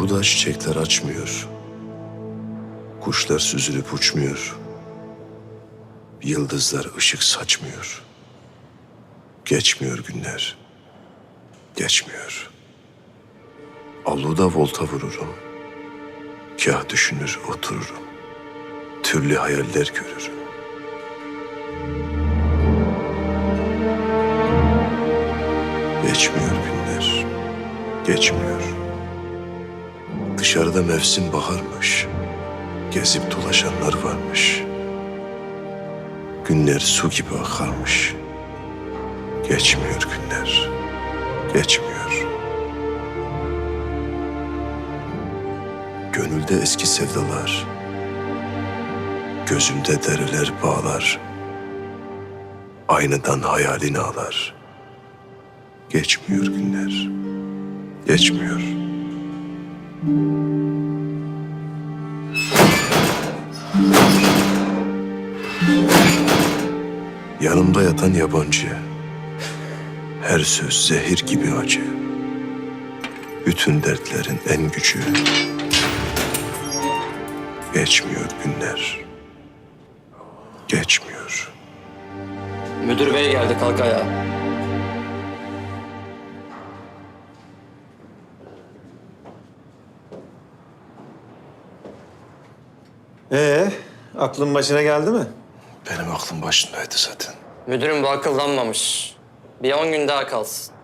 Burada çiçekler açmıyor. Kuşlar süzülüp uçmuyor. Yıldızlar ışık saçmıyor. Geçmiyor günler. Geçmiyor. Avluda volta vururum. Kah düşünür otururum. Türlü hayaller görürüm. Geçmiyor günler. Geçmiyor. Dışarıda mevsim baharmış. Gezip dolaşanlar varmış. Günler su gibi akarmış. Geçmiyor günler. Geçmiyor. Gönülde eski sevdalar. Gözümde dereler bağlar. Aynadan hayalini ağlar. Geçmiyor günler. Geçmiyor. Yanımda yatan yabancı. Her söz zehir gibi acı. Bütün dertlerin en gücü. Geçmiyor günler. Geçmiyor. Müdür bey geldi kalk ayağa. Ee, aklın başına geldi mi? Benim aklım başındaydı zaten. Müdürüm bu akıllanmamış. Bir on gün daha kalsın.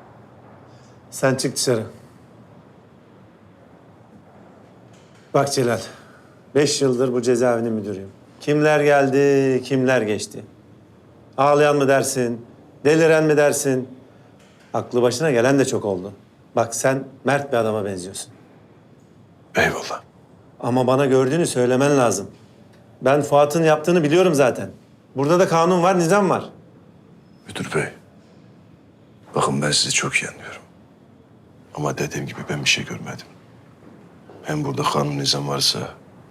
Sen çık dışarı. Bak Celal, beş yıldır bu cezaevinin müdürüyüm. Kimler geldi, kimler geçti. Ağlayan mı dersin, deliren mi dersin? Aklı başına gelen de çok oldu. Bak sen mert bir adama benziyorsun. Eyvallah. Ama bana gördüğünü söylemen lazım. Ben Fuat'ın yaptığını biliyorum zaten. Burada da kanun var, nizam var. Müdür bey. Bakın ben sizi çok iyi anlıyorum. Ama dediğim gibi ben bir şey görmedim. Hem burada kanun nizam varsa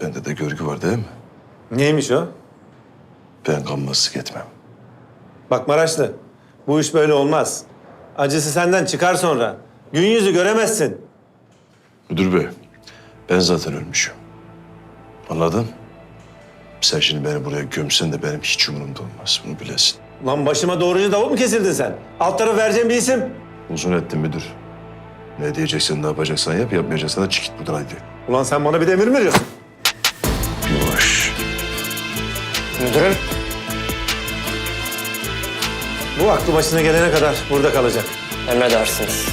bende de görgü var değil mi? Neymiş o? Ben kanmazlık etmem. Bak Maraşlı, bu iş böyle olmaz. Acısı senden çıkar sonra. Gün yüzü göremezsin. Müdür bey, ben zaten ölmüşüm. Anladın? Sen şimdi beni buraya gömsen de benim hiç umurumda olmaz. Bunu bilesin. Lan başıma doğrucu davul mu kesildin sen? Alt tarafı vereceğim bir isim. Uzun ettin müdür. Ne diyeceksen, ne yapacaksan yap, yapmayacaksan da çık git buradan hadi. Ulan sen bana bir de emir mi veriyorsun? Yavaş. Müdürüm. Bu aklı başına gelene kadar burada kalacak. Emredersiniz.